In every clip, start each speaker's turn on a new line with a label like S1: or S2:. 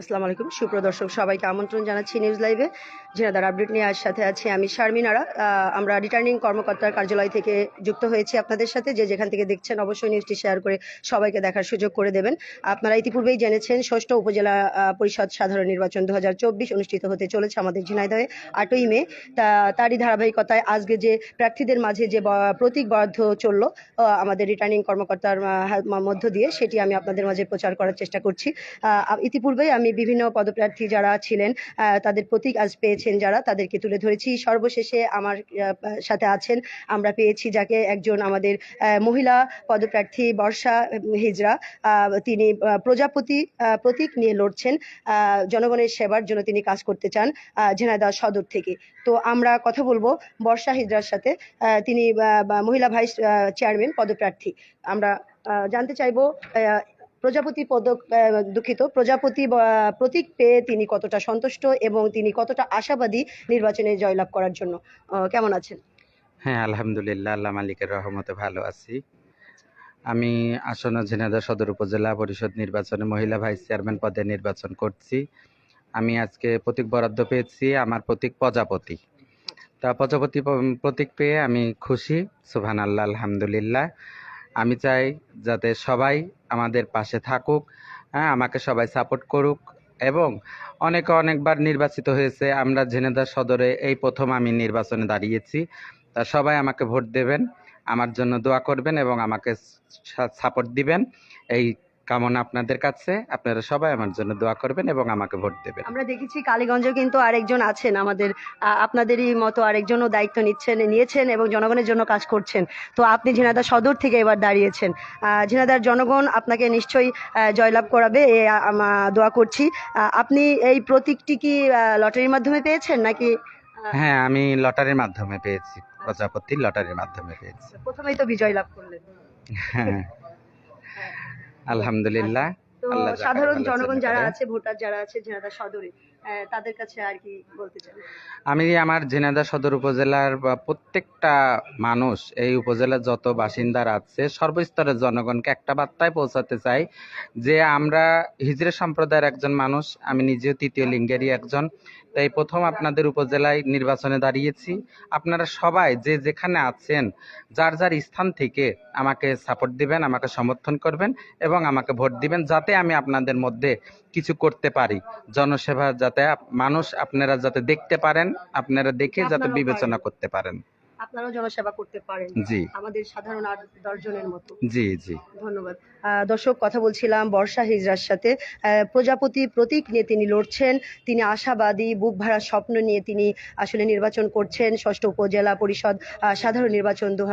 S1: আসসালামু আলাইকুম। সুপ্রদর্শক সবাইকে আমন্ত্রণ জানাচ্ছি নিউজ লাইভে ঝিনাদার আপডেট নিয়ে আজ সাথে আছি আমি শারমিনারা আমরা রিটার্নিং কর্মকর্তার কার্যালয় থেকে যুক্ত হয়েছি আপনাদের সাথে। যে যেখান থেকে দেখছেন অবশ্যই নিউজটি শেয়ার করে সবাইকে দেখার সুযোগ করে দেবেন। আপনারা ইতিপূর্বেই জেনেছেন, ষষ্ঠ উপজেলা পরিষদ সাধারণ নির্বাচন দুহাজার চব্বিশ অনুষ্ঠিত হতে চলেছে আমাদের ঝিনাইদহে আটই মে। তা, তারই ধারাবাহিকতায় আজকে যে প্রার্থীদের মাঝে যে প্রতীক বরাদ্দ চলল আমাদের রিটার্নিং কর্মকর্তার মধ্য দিয়ে, সেটি আমি আপনাদের মাঝে প্রচার করার চেষ্টা করছি। ইতিপূর্বেই আমি বিভিন্ন পদপ্রার্থী যারা ছিলেন তাদের প্রতীক আজ পেয়েছেন যারা তাদেরকে তুলে ধরেছি। সর্বশেষে আমার সাথে আছেন আমরা পেয়েছি যাকে একজন আমাদের মহিলা পদপ্রার্থী বর্ষা হিজরা। তিনি প্রজাপতি প্রতীক নিয়ে লড়ছেন। জনগণের সেবার জন্য তিনি কাজ করতে চান আহ, ঝিনাইদহ সদর থেকে। তো আমরা কথা বলব বর্ষা হিজরার সাথে। তিনি মহিলা ভাইস চেয়ারম্যান পদপ্রার্থী। আমরা জানতে চাইব প্রজাপতি পদক দুঃখিত, প্রজাপতি প্রতীক পেয়ে তিনি কতটা সন্তুষ্ট এবং তিনি কতটা আশাবাদী নির্বাচনে জয়লাভ করার জন্য। কেমন আছেন?
S2: হ্যাঁ আলহামদুলিল্লাহ, আল্লাহ মালিকের রহমতে ভালো আছি। আমি আসন্ন ঝিনাইদহ সদর উপজেলা পরিষদ নির্বাচনে মহিলা ভাইস চেয়ারম্যান পদে নির্বাচন করছি। আমি আজকে প্রতীক বরাদ্দ পেয়েছি, আমার প্রতীক প্রজাপতি। তা প্রজাপতি, প্রতীক পেয়ে আমি খুশি সুবহান আল্লাহ আলহামদুলিল্লাহ। আমি চাই যাতে সবাই আমাদের পাশে থাকুক হ্যাঁ আমাকে সবাই সাপোর্ট করুক এবং অনেকে অনেকবার নির্বাচিত হয়েছে। আমরা ঝিনাইদহ সদরে এই প্রথম আমি নির্বাচনে দাঁড়িয়েছি। তা সবাই আমাকে ভোট দেবেন, আমার জন্য দোয়া করবেন এবং আমাকে সাপোর্ট দিবেন। এই কামনা আপনাদের কাছে। আপনারা সবাই আমার জন্য দোয়া করবেন এবং আমাকে ভোট দেবেন।
S1: আমরা দেখেছি কালীগঞ্জে কিন্তু আরেকজন আছেন আমাদের আপনাদেরই মতো আরেকজনও দায়িত্ব নিচ্ছেন নিয়েছেন এবং জনগণের জন্য কাজ করছেন। তো আপনি ঝিনাদা সদর থেকে এবার দাঁড়িয়েছেন। ঝিনাদার জনগণ আপনাকে নিশ্চয়ই জয়লাভ করাবে এ দোয়া করছি। আপনি এই প্রতীকটি কি লটারির মাধ্যমে পেয়েছেন নাকি?
S2: হ্যাঁ আমি লটারির মাধ্যমে পেয়েছি প্রজাপতির লটারির মাধ্যমে পেয়েছি।
S1: প্রথমেই তো বিজয় লাভ করলেন।
S2: হ্যাঁ। আলহামদুলিল্লাহ
S1: তো সাধারণ জনগণ যারা আছে ভোটার যারা আছে ঝিনাদা সদরে তাদের কাছে আর কি বলতে চান?
S2: আমি আমার ঝিনাইদহ সদর উপজেলার প্রত্যেকটা মানুষ এই উপজেলার যত বাসিন্দার আছে সর্বস্তরের জনগণকে একটা বার্তায় পৌঁছাতে চাই যে আমরা হিজড়ে সম্প্রদায়ের একজন মানুষ আমি নিজেও তৃতীয় লিঙ্গেরই একজন। তাই প্রথম আপনাদের উপজেলায় নির্বাচনে দাঁড়িয়েছি। আপনারা সবাই যে যেখানে আছেন যার যার স্থান থেকে আমাকে সাপোর্ট দিবেন আমাকে সমর্থন করবেন এবং আমাকে ভোট দিবেন যাতে আমি আপনাদের মধ্যে কিছু করতে পারি। জনসেবা যাতে মানুষ আপনারা যাতে দেখতে পারেন আপনারা দেখে যাতে বিবেচনা করতে পারেন।
S1: আপনারাও জনসেবা করতে পারেন।
S2: জি।
S1: আমাদের সাধারণ আট দশজনের মতো।
S2: জি জি।
S1: ধন্যবাদ। দর্শক কথা বলছিলাম বর্ষা হিজরার সাথে। প্রজাপতি প্রতীক নিয়ে তিনি লড়ছেন। তিনি আশাবাদী বুক ভাড়া স্বপ্ন নিয়ে তিনি আসলে নির্বাচন করছেন। ষষ্ঠ উপজেলা পরিষদ সাধারণ নির্বাচন দু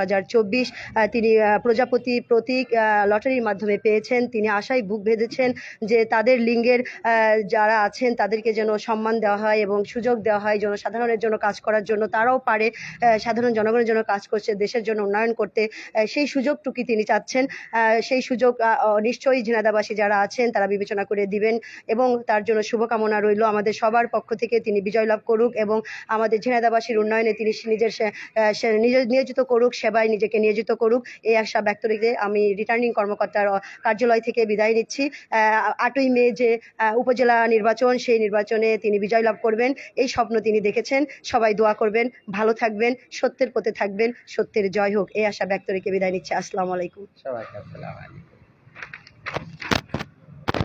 S1: তিনি প্রজাপতি প্রতীক আহ, লটারির মাধ্যমে পেয়েছেন। তিনি আশায় বুক বেঁধেছেন যে তাদের লিঙ্গের আহ, যারা আছেন তাদেরকে যেন সম্মান দেওয়া হয় এবং সুযোগ দেওয়া হয়। জনসাধারণের জন্য কাজ করার জন্য তারাও পারে। সাধারণ জনগণের জন্য কাজ করছে দেশের জন্য উন্নয়ন করতে সেই সুযোগটুকুই তিনি চাচ্ছেন। সেই সুযোগ নিশ্চয়ই ঝিনাদাবাসী যারা আছেন তারা বিবেচনা করে দিবেন এবং তার জন্য শুভকামনা রইল আমাদের সবার পক্ষ থেকে। তিনি বিজয় লাভ করুক এবং আমাদের ঝিনাদাবাসীর উন্নয়নে তিনি নিজের আহ, নিয়োজিত করুক সেবায় নিজেকে নিয়োজিত করুক। এই আশা ব্যক্ত রেখে আমি রিটার্নিং কর্মকর্তার কার্যালয় থেকে বিদায় নিচ্ছি। আটই মে যে উপজেলা নির্বাচন সেই নির্বাচনে তিনি বিজয় লাভ করবেন। এই স্বপ্ন তিনি দেখেছেন। সবাই দোয়া করবেন। ভালো থাকবেন। সত্যের পথে থাকবেন, সত্যের জয় হোক। এই আশা ব্যক্ত রেখে বিদায় নিচ্ছে। আসসালামু আলাইকুম।
S2: সবাইকে আসসালামু আলাইকুম।